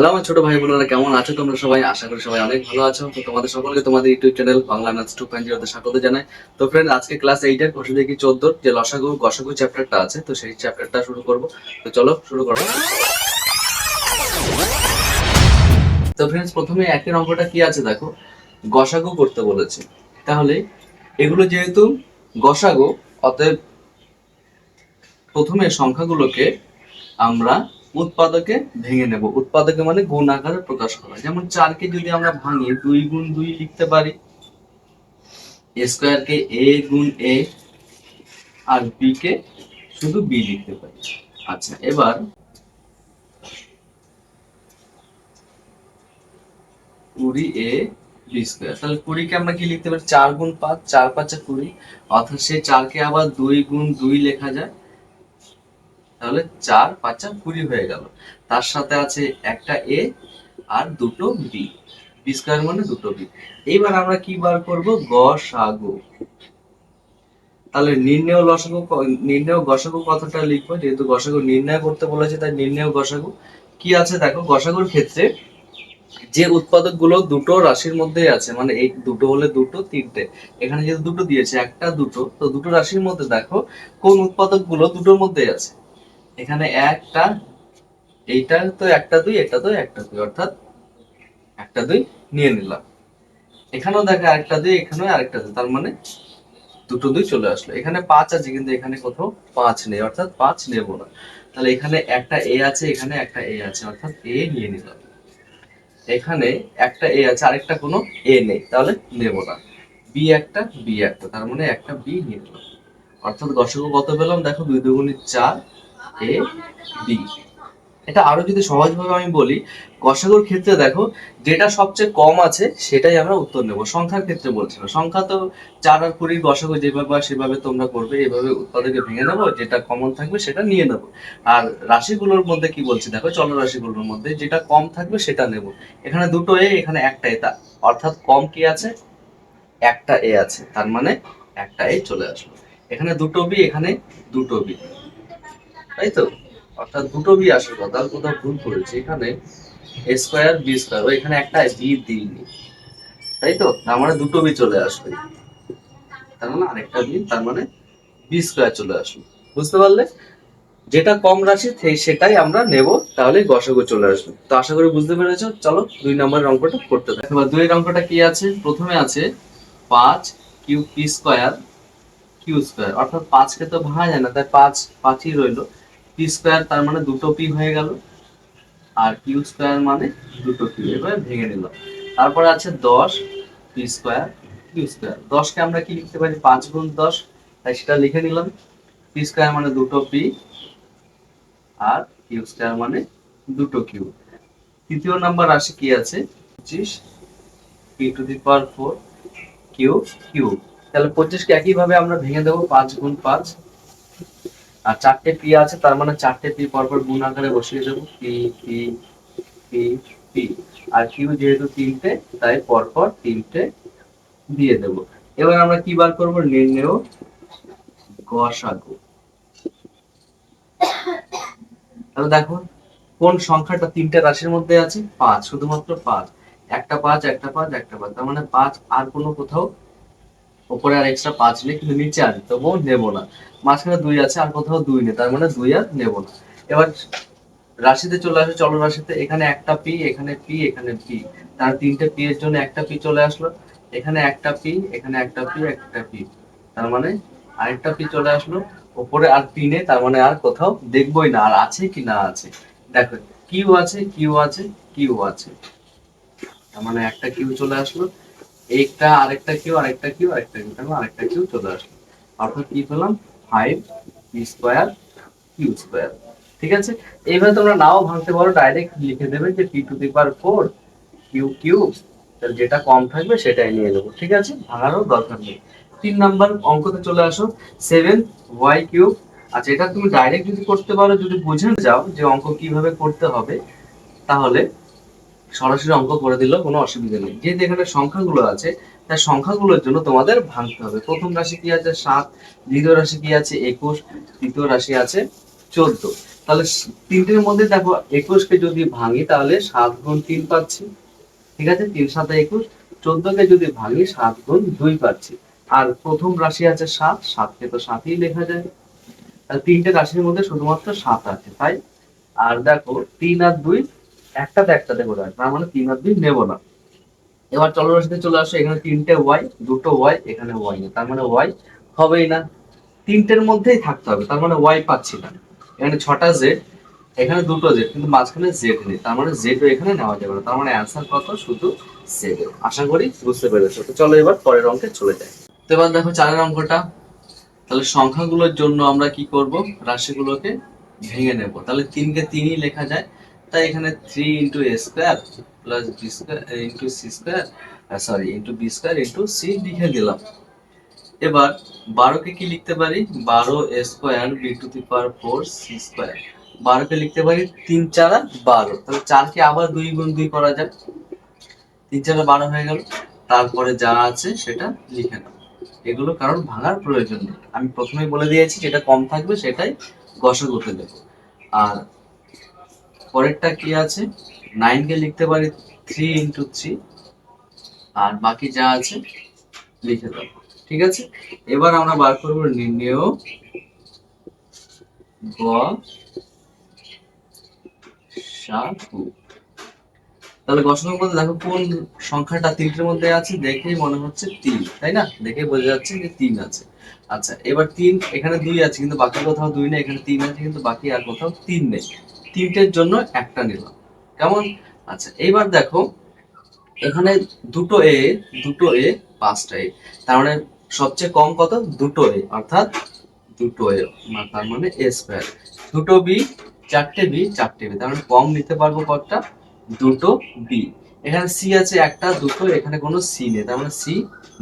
Hello, আমার ছোট ভাই বোনেরা কেমন আছো তোমরা সবাই? আশা করি সবাই অনেক ভালো আছো। তো তোমাদের সকলকে তোমাদের YouTube channel Bangla maths two point জিরোতে স্বাগত জানাই। তো ফ্রেন্ড আজকে ক্লাস এইটের কোশ্চেন দেখি চোদ্দ? যে লসাগু, গসাগু চ্যাপ্টারটা আছে, তো সেই চ্যাপ্টারটা শুরু করব। তো চলো, শুরু করো। তো ফ্রেন্ডস প্রথমে একের অঙ্কটা কি আছে দেখো? গসাগু করতে বলেছে। তাহলে এগুলো যেহেতু গসাগু, অতএব প্রথমে সংখ্যাগুলোকে আমরা উৎপাদকে ভেঙে নেব। উৎপাদকে মানে গুণ আকারে প্রকাশ করা। যেমন চারকে যদি আমরা ভাঙি, দুই গুণ দুই লিখতে পারি। স্কোয়ারকে এ গুণ এ আর বি কে শুধু বি লিখতে পারি। আচ্ছা এবার কুড়ি এ বি স্কোয়ার। তাহলে কুড়িকে আমরা কি লিখতে পারি? চার গুণ পাঁচ, চার পাঁচে কুড়ি। অর্থাৎ সেই চারকে আবার দুই গুণ দুই লেখা যায়। তাহলে চার পাঁচা কুড়ি হয়ে গেল। তার সাথে আছে একটা এ আর দুটো বি বি স্কোয়ার মানে দুটো বি এইবার আমরা কি বার করব? গসাগু তাহলে নির্ণয় লসাগু নির্ণয় গসাগু কথাটা লিখব। যেহেতু গসাগু নির্ণয় করতে বলেছে, তাই নির্ণয় গসাগু। কি আছে? দেখো, গসাগুর ক্ষেত্রে যে উৎপাদকগুলো দুটো রাশির মধ্যেই আছে মানে এই দুটো হলে দুটো, তিনটে। এখানে যেহেতু দুটো দিয়েছে, একটা দুটো, তো দুটো রাশির মধ্যে দেখো কোন উৎপাদকগুলো দুটোর মধ্যেই আছে। এখানে একটা, এইটা তো একটা দুই, এটা তো একটা দুই, অর্থাৎ একটা দুই নিয়ে নিলাম। এখানেও দেখো আরেকটা দুই, এখানেও আরেকটা দুই, তার মানে দুটো দুই চলে আসলো। এখানে পাঁচ আছে, কিন্তু এখানে কোথাও পাঁচ নেই, অর্থাৎ পাঁচ নেব না। তাহলে এখানে একটা এ আছে, এখানে একটা এ আছে, অর্থাৎ এ নিয়ে নিলাম। এখানে একটা এ আছে, আরেকটা কোনো এ নেই, তাহলে নেব না। বি একটা বি একটা, তার মানে একটা বি নিয়ে নিলাম। অর্থাৎ দশক কত পেলাম? দেখো দুই দুগুণি চার এ, বি। এটা আরও যদি সহজভাবে আমি বলি গসাগুর ক্ষেত্রে দেখো, যেটা সবচেয়ে কম আছে, সেটাই আমরা উত্তর নেব। সংখ্যার ক্ষেত্রে বলছি সংখ্যা তো চার আর কুড়ির যেভাবে সেভাবে তোমরা করবে, এভাবে উৎপাদকে ভেঙে নেব, যেটা কমন থাকবে সেটা নিয়ে নেব। আর রাশিগুলোর মধ্যে কি বলছি? দেখো, চল রাশিগুলোর মধ্যে যেটা কম থাকবে সেটা নেব। এখানে দুটো এ, এখানে একটা এ। তা, অর্থাৎ কম কি আছে? একটা এ আছে। তার মানে একটা এ চলে আসলো। এখানে দুটো বি, এখানে দুটো বি। তাই তো অর্থাৎ দুটো বি আসে কথা কোথাও ভুল করেছি। এখানে এ স্কোয়ার বি স্কোয়ার এখানে একটা বি দিইনি। তাই তো তার মানে দুটো বি চলে আসবে। তার মানে আরেকটা বি, তার মানে বি স্কোয়ার চলে আসবে। বুঝতে পারলে? যেটা কম রাশি সেটাই আমরা নেব তাহলে গসাগু চলে আসবে। তো আশা করি বুঝতে পেরেছ? চলো দুই নম্বরের অঙ্কটা করতে দেখো এবার দুই অঙ্কটা কি আছে? প্রথমে আছে পাঁচ Q P square Q square অর্থাৎ পাঁচকে তো ভাঙা যায় না, তাই পাঁচ, পাঁচই রইল। পি স্কোয়ার তার মানে দুটো পি হয়ে গেল। আর কিউ স্কোয়ার মানে দুটো কিউ এবার ভেঙে নিলাম। তারপরে আছে দশ পি স্কোয়ার কিউ স্কোয়ার দশকে আমরা কি লিখতে পারি? পাঁচ গুণ দশ, তাই সেটা লিখে নিলাম। পি স্কোয়ার মানে দুটো পি আর কিউ স্কোয়ার মানে দুটো কিউ তৃতীয় নাম্বার রাশি কি আছে? পঁচিশ P to the power four Q Q তাহলে পঁচিশকে একইভাবে আমরা ভেঙে দেবো, পাঁচ গুণ পাঁচ। আর চারটে পি আছে, তার মানে চারটে পি পরপর গুণ আকারে বসিয়ে দেবো, পি পি পি পি। আর কিউ যেহেতু তিনটে, তাই পরপর তিনটে দিয়ে দেব। এবার আমরা কি বার করব? নির্ণেয় গসাগু। তাহলে দেখো, কোন সংখ্যাটা তিনটে রাশির মধ্যে আছে? পাঁচ, শুধুমাত্র পাঁচ। একটা পাঁচ একটা পাঁচ একটা পাঁচ। তার মানে পাঁচ আর কোনো কোথাও উপরে আর এক্সট্রা পাঁচ নেই, কিন্তু নিচে আছে, তবুও নেব না। মাঝখানে দুই আছে, আর কোথাও দুই নেই, তার মানে দুই আর নেব না। এবার রাশিতে চলে আসে, চল রাশিতে, এখানে একটা পি, এখানে পি এখানে পি। তার তিনটে পি এর জন্য একটা পি চলে আসলো, এখানে একটা পি, এখানে একটা পি একটা পি। তার মানে আরেকটা পি চলে আসলো উপরে আর নেই, তার মানে আর কোথাও দেখবোই না, আর আছে কি না আছে। দেখো, কিউ আছে কিউ আছে কিউ আছে। তার মানে একটা কিউ চলে আসলো একটা, আরেকটা কিউ আরেকটা কিউ আরেকটা কিউ মানে আরেকটা কিউ চলে আসলো। অর্থাৎ কি পেলাম? Five P square Q square. ঠিক আছে? এইভাবে তোমরা নাও, ভাঙতে পারো, ডাইরেক্ট লিখে দেবে যে P to the power four Q Q যেটা কম থাকবে সেটাই নিয়ে নেব। ঠিক আছে? ভাঙারও দরকার নেই। তিন নাম্বার অঙ্কতে চলে আসো। Seven Y cube. আচ্ছা এটা তুমি ডাইরেক্ট যদি করতে পারো, যদি বুঝে যাও যে অঙ্ক কীভাবে করতে হবে, তাহলে সরাসরি অঙ্ক করে দিলেও কোনো অসুবিধা নেই। যেহেতু এখানে সংখ্যাগুলো আছে, তাই সংখ্যাগুলোর জন্য তোমাদের ভাঙতে হবে। প্রথম রাশি কি আছে? সাত। দ্বিতীয় রাশি কি আছে? একুশ। তৃতীয় রাশি আছে? চোদ্দ। তাহলে তিনটের মধ্যে দেখো, একুশকে যদি ভাঙি তাহলে সাত গুণ তিন পাচ্ছি। ঠিক আছে? তিন সাথে একুশ। চোদ্দকে যদি ভাঙি, সাত গুণ দুই পাচ্ছি। আর প্রথম রাশি আছে সাত। সাতকে তো সাতই লেখা যায়। তিনটে রাশির মধ্যে শুধুমাত্র সাত আছে, তাই? আর দেখো, তিন আর দুই একটাতে একটাতে করে আসবে মানে তিন আর দুই নেব না। এবার চলো রাশিতে চলে আসো, এখানে তিনটে ওয়াই দুটো ওয়াই এখানে ওয়াই নেই। তার মানে ওয়াই হবেই না। তিনটের মধ্যেই থাকতে হবে, তার মানে ওয়াই পাচ্ছি না। এখানে ছটা জেড এখানে দুটো জেড কিন্তু মাঝখানে জেড নেই। তার মানে জেড এখানে নেওয়া যাবে না। তার মানে অ্যান্সার কত? শুধু জেড আশা করি বুঝতে পেরেছ। তো চলো এবার পরের অঙ্কে চলে যাই। তো এবার দেখো চারের অঙ্কটা। তাহলে সংখ্যাগুলোর জন্য আমরা কি করব? রাশিগুলোকে ভেঙে নেব। তাহলে তিনকে তিনই লেখা যায়। তাই এখানে three into A square plus B square into C square sorry into B square into C লিখে দিলাম। এবার বারোকে কি লিখতে পারি? বারো A square B to the power four C square বারোকে লিখতে পারি তিন চারা বারো। তাহলে চারকে আবার দুই গুণ দুই করা যাক। তিন চারা বারো হয়ে গেল। তারপরে যা আছে সেটা লিখে নাও। এগুলো কারণ ভাঙার প্রয়োজন নেই। আমি প্রথমেই বলে দিয়েছি, যেটা কম থাকবে সেটাই গসাগুতে দেবো। আর পরেরটা কি আছে? নাইনকে লিখতে পারি থ্রি ইন্টু থ্রি আর বাকি যা আছে, লিখে দাও। ঠিক আছে? এবার আমরা বার করব নির্ণয় গ তাহলে গসনের মধ্যে দেখো কোন সংখ্যাটা তিনটের মধ্যে আছে, দেখেই মনে হচ্ছে তিন, তাই না? দেখে বোঝা যাচ্ছে যে তিন আছে। আচ্ছা এবার তিন, এখানে দুই আছে, কিন্তু বাকি কোথাও দুই নেই, এখানে তিন আছে, কিন্তু বাকি আর কোথাও তিন নেই। তিনটের জন্য একটা নিলাম। কেমন? আচ্ছা এইবার দেখো, এখানে দুটো এ দুটো এ পাঁচটা এ তার মানে সবচেয়ে কম কত? দুটো এ অর্থাৎ দুটো এ তার মানে এ স্কোয়ার দুটো বি চারটে বি চারটে বি তার মানে কম নিতে পারব কতটা? দুটো বি এখানে সি আছে একটা, দুটো, এখানে কোনো সি নেই। তার মানে সি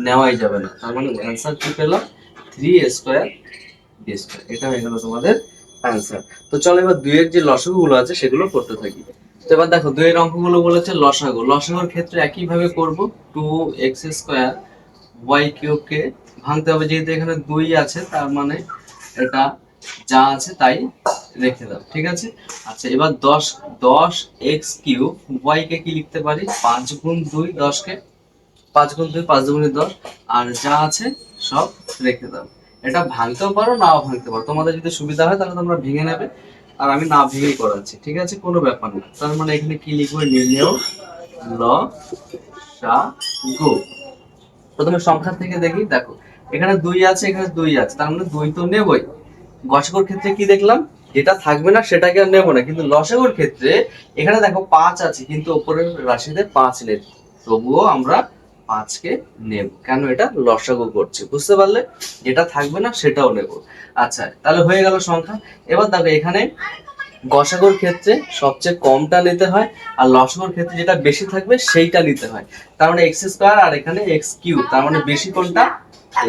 নেওয়াই যাবে না। তার মানে অ্যান্সার কি পেলাম? থ্রি স্কোয়ার বি স্কোয়ার এটা হয়ে গেল তোমাদের অ্যান্সার তো চলো এবার দুইয়ের যে লসগুলো আছে, সেগুলো করতে থাকি। তো এবার দেখো, দুইয়ের অঙ্কগুলো বলেছে লসাগু। লসাগুর ক্ষেত্রে একইভাবে করব টু এক্স স্কোয়ার ওয়াই কিউবকে ভাঙতে হবে, যেহেতু এখানে দুই আছে, তার মানে এটা যা আছে তাই রেখে দাও, ঠিক আছে? আচ্ছা এবার দশ দশ এক্স কিউব ওয়াই কে কি লিখতে পারি? পাঁচ গুণ দুই দশকে পাঁচ গুণ দুই, পাঁচ দুগুণে দশ। আর যা আছে সব রেখে দাও। এটা ভাঙতেও পারো, নাও ভাঙতে পারো। তোমাদের যদি সুবিধা হয়, তাহলে তোমরা ভেঙে নেবে। আর আমি না ভেঙেই করাচ্ছি, ঠিক আছে? কোনো ব্যাপার না। তার মানে এখানে কি লিখবে? নির্ণয় ল, সা, গো। প্রথমে সংখ্যা থেকে দেখি, দেখো। এখানে দুই আছে, এখানে দুই আছে। তার মানে দুই তো নেবই। গসাগুর ক্ষেত্রে কি দেখলাম? যেটা থাকবে না, সেটাকে আর নেব না। কিন্তু লসাগুর ক্ষেত্রে এখানে দেখো পাঁচ আছে, কিন্তু ওপরের রাশিতে পাঁচ নেই। তবুও আমরা পাঁচকে নেব। কেন এটা? লসাগু করছে। বুঝতে পারলে? যেটা থাকবে না সেটাও নেব। আচ্ছা তাহলে হয়ে গেল সংখ্যা। এবার দেখো এখানে গসাগুর ক্ষেত্রে সবচেয়ে কমটা নিতে হয় আর লসাগুর ক্ষেত্রে যেটা বেশি থাকবে সেইটা নিতে হয়। তার মানে এক্স স্কোয়ার আর এখানে এক্স কিউব তার মানে বেশি কোনটা?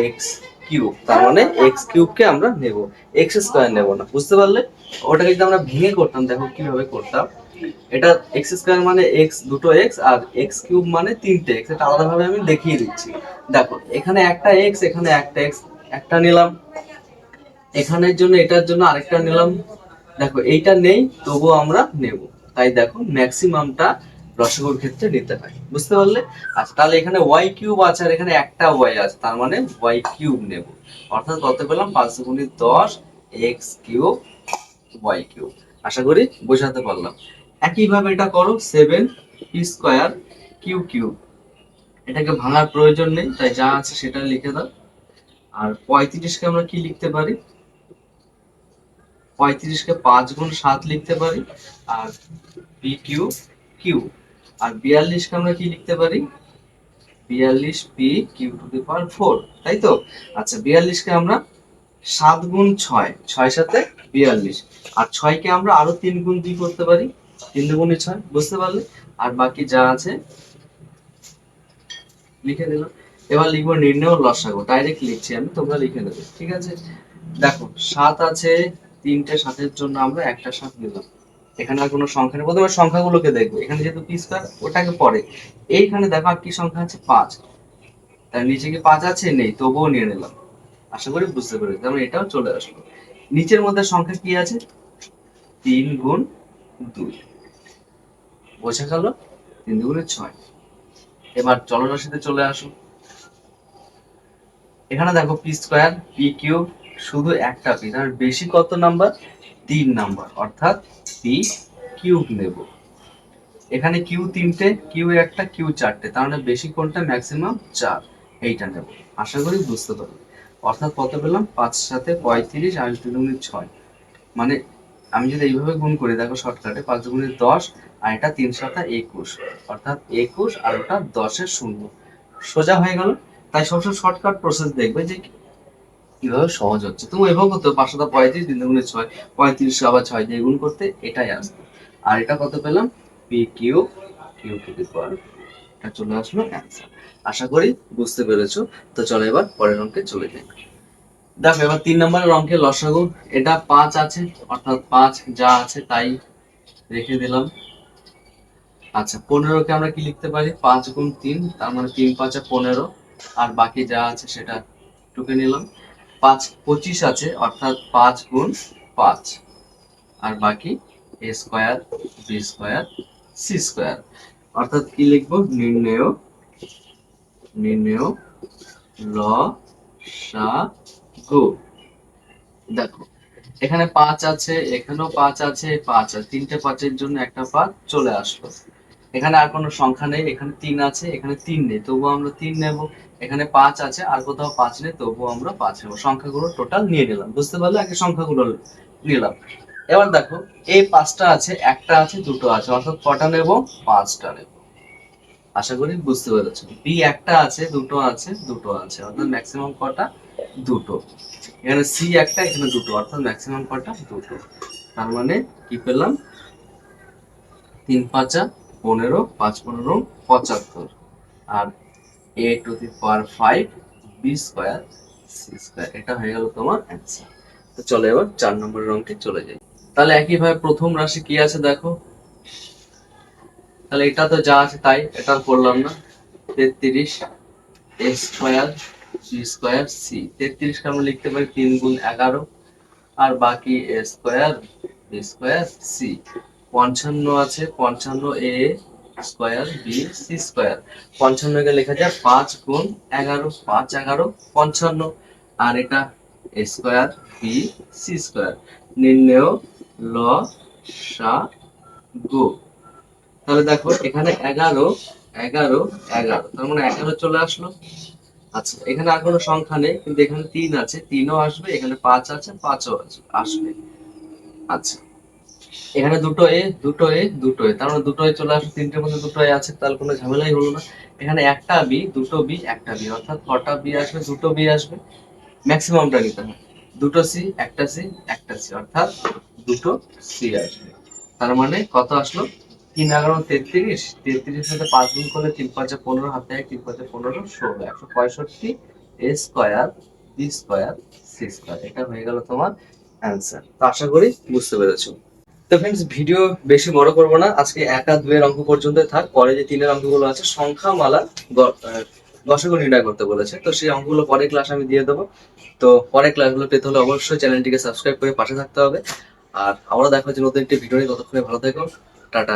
এক্স কিউব তার মানে এক্স কিউবকে আমরা নেব। এক্স স্কোয়ার নেব না। বুঝতে পারলে? ওটাকে যদি আমরা ভেঙে করতাম, দেখো কীভাবে করতাম? এটা এক্স স্কোয়ার মানে এক্স দুটো এক্স আর এক্স কিউব মানে তিনটে এক্স এটা আলাদাভাবে আমি দেখিয়ে দিচ্ছি। দেখো, এখানে একটা এক্স এখানে একটা এক্স একটা নিলাম। এখানের জন্য, এটার জন্য আরেকটা নিলাম। দেখো, এইটা নেই, তবুও আমরা নেব। তাই দেখো ম্যাক্সিমামটা রসগোর ক্ষেত্রে নিতে হয়। বুঝতে পারলে? আচ্ছা তাহলে এখানে ওয়াই কিউব আছে আর এখানে একটা ওয়াই আছে, তার মানে ওয়াই কিউব নেব। অর্থাৎ কত পেলাম? পাঁচ গুণি দশ এক্স কিউব ওয়াই কিউব আশা করি বোঝাতে পারলাম। একইভাবে এটা করো সেভেন স্কোয়ার কিউ কিউব এটাকে ভাঙার প্রয়োজন নেই, তাই যা আছে সেটা লিখে দাও। আর পঁয়ত্রিশকে আমরা কি লিখতে পারি? পঁয়ত্রিশকে পাঁচ গুণ সাত লিখতে পারি, আর পি কিউ কিউ আর বিয়াল্লিশকে আমরা কি লিখতে পারি? বিয়াল্লিশ P Q to the power four তাই তো? আচ্ছা বিয়াল্লিশকে আমরা সাত গুণ ছয় ছয় সাথে বিয়াল্লিশ। আর ছয়কে আমরা আরও তিন গুণ দুই করতে পারি। তিন দুগুণে ছয়, বুঝতে পারলে? আর বাকি যা আছে, লিখে দিলাম। এবার লিখব নির্ণয় লসাগু। ডাইরেক্ট লিখছি আমি, তোমরা লিখে নেবে, ঠিক আছে? দেখো, সাত আছে, তিনটে সাতের জন্য আমরা একটা সাত নিলাম। এখানে আর কোনো সংখ্যা নেই। প্রথমে সংখ্যাগুলোকে দেখব। এখানে যেহেতু পি স্কোয়ার ওটাকে পরে। এইখানে দেখো আর কি সংখ্যা আছে? পাঁচ। তার নিচে কি পাঁচ আছে? নেই, তবুও নিয়ে নিলাম। আশা করি বুঝতে পেরেছি। তার মানে এটাও চলে আসলো। নিচের মধ্যে সংখ্যা কি আছে? তিন গুণ দুই। বোঝা গেল তিন দুগুণে ছয়। এবার চলরাশিতে চলে আসো। এখানে দেখো পি স্কোয়ার পি কিউব শুধু একটা পি তার বেশি কত নাম্বার তিন নাম্বার অর্থাৎ পি কিউব নেব। এখানে কিউ তিনটে কিউ একটা কিউ চারটে, তার মানে বেশি কোনটা? ম্যাক্সিমাম চার। এইটা নেব। আশা করি বুঝতে পারবে অর্থাৎ কত পেলাম? পাঁচ সাথে পঁয়ত্রিশ আর দুগুণে ছয়। মানে আমি যদি এইভাবে গুণ করি, দেখো শর্টকাটে পাঁচ দুগুণে দশ আর এটা তিন সাথে একুশ। অর্থাৎ একুশ আর ওটা দশের শূন্য। সোজা হয়ে গেল। তাই সবসময় শর্টকাট প্রসেস দেখবে যে কীভাবে সহজ হচ্ছে। তুমি এভাবে করতে পাঁচ সাথে পঁয়ত্রিশ, তিন দুগুণে ছয়, পঁয়ত্রিশ আবার ছয় দিয়ে গুণ করতে এটাই আসবে। আর এটা কত পেলাম? P Q Q to the power এটা চলে আসলো অ্যান্সার আশা করি বুঝতে পেরেছ। তো চলো এবার পরের অঙ্কে চলে যাই। দেখো, এবার তিন নম্বরের অঙ্কে লসাগু। এটা পাঁচ আছে, অর্থাৎ পাঁচ যা আছে তাই রেখে দিলাম। আচ্ছা পনেরোকে আমরা কি লিখতে পারি? পাঁচ গুণ তিন, তার মানে তিন পাঁচে পনেরো। আর বাকি যা আছে সেটা টুকে নিলাম। পাঁচ, পঁচিশ আছে, অর্থাৎ পাঁচ গুণ পাঁচ। আর বাকি A square B square C square অর্থাৎ কি লিখব? নির্ণয় নির্ণয় ল সা, গু। দেখো, এখানে পাঁচ আছে, এখানেও পাঁচ আছে পাঁচ আছে তিনটে পাঁচের জন্য একটা পাঁচ চলে আসলো। এখানে আর কোনো সংখ্যা নেই, এখানে তিন আছে, এখানে তিন নেই, তবুও আমরা তিন নেব। এখানে পাঁচ আছে, আর কোথাও পাঁচ নেই, তবুও আমরা পাঁচ নেব। সংখ্যাগুলো টোটাল নিয়ে নিলাম। বুঝতে পারলে? আগে সংখ্যাগুলো নিলাম। এবার দেখো, এই পাঁচটা আছে, একটা আছে, দুটো আছে, অর্থাৎ কটা নেব? পাঁচটা নেব। আশা করি বুঝতে পেরেছ। বি একটা আছে, দুটো আছে দুটো আছে, অর্থাৎ ম্যাক্সিমাম কটা? দুটো। এখানে সি একটা, এখানে দুটো, অর্থাৎ ম্যাক্সিমাম কটা? দুটো। তার মানে কি পেলাম? তিন পাঁচা পনেরো, পাঁচ পনেরো, পঁচাত্তর। আর A to the power five, B square, C square. এটা হয়ে গেল তোমার অ্যান্সার তো চলো এবার চার নম্বরের অঙ্কে চলে যাই। তাহলে একইভাবে প্রথম রাশি কি আছে দেখো? তাহলে এটা তো যা আছে তাই, এটা করলাম না। তেত্রিশ, A square, B square, C. তেত্রিশকে আমরা লিখতে পারি তিন গুণ এগারো। আর বাকি A square, B square, C. পঞ্চান্ন আছে, পঞ্চান্ন A square, B C square. পঞ্চান্ন পঞ্চান্নকে লেখা যায় পাঁচ গুণ এগারো, পাঁচ এগারো, পঞ্চান্ন। আর এটা A square, B C square. নির্ণয় ল, সা, গো। তাহলে দেখো, এখানে এগারো এগারো এগারো। তার মানে এগারো চলে আসলো। আচ্ছা এখানে আর কোনো সংখ্যা নেই, কিন্তু এখানে তিন আছে। তিনও আসবে, এখানে পাঁচ আছে, পাঁচও আছে আসবে। আচ্ছা। এখানে দুটো এ দুটো এ দুটো এ তার মানে দুটো এ চলে আসবে তিনটের মধ্যে দুটো এ আছে, তাহলে কোনো ঝামেলাই হলো না। এখানে একটা বি, দুটো বি, একটা বি, অর্থাৎ কটা বি আসবে, দুটো বি আসবে। ম্যাক্সিমামটা নিতে হয় দুটো সি, একটা সি একটা সি, অর্থাৎ দুটো সি আসবে। তার মানে কত আসলো? তিন এগারো, তেত্রিশ। তেত্রিশ সাথে পাঁচ গুণ করলে তিন পাঁচে পনেরো, হাতে এক তিন পাঁচে পনেরো, ষোলো। একশো পঁয়ষট্টি, A square, B square, C square. এটা হয়ে গেল তোমার অ্যান্সার। তো আশা করি বুঝতে পেরেছ। তো ফ্রেন্ডস ভিডিও বেশি বড় করব না। আজকে একা দুয়ের অঙ্ক পর্যন্ত থাক। পরে যে তিনের অঙ্কগুলো আছে সংখ্যা মালা দশক নির্ণয় করতে বলেছে। তো সেই অঙ্কগুলো পরে ক্লাস আমি দিয়ে দেবো। তো পরে ক্লাসগুলো পেতে হলে অবশ্যই চ্যানেলটিকে সাবস্ক্রাইব করে পাশে থাকতে হবে। আর আমরা দেখা হচ্ছে নতুন একটি ভিডিও নিয়ে। ততক্ষণে ভালো থাকুন টাটা।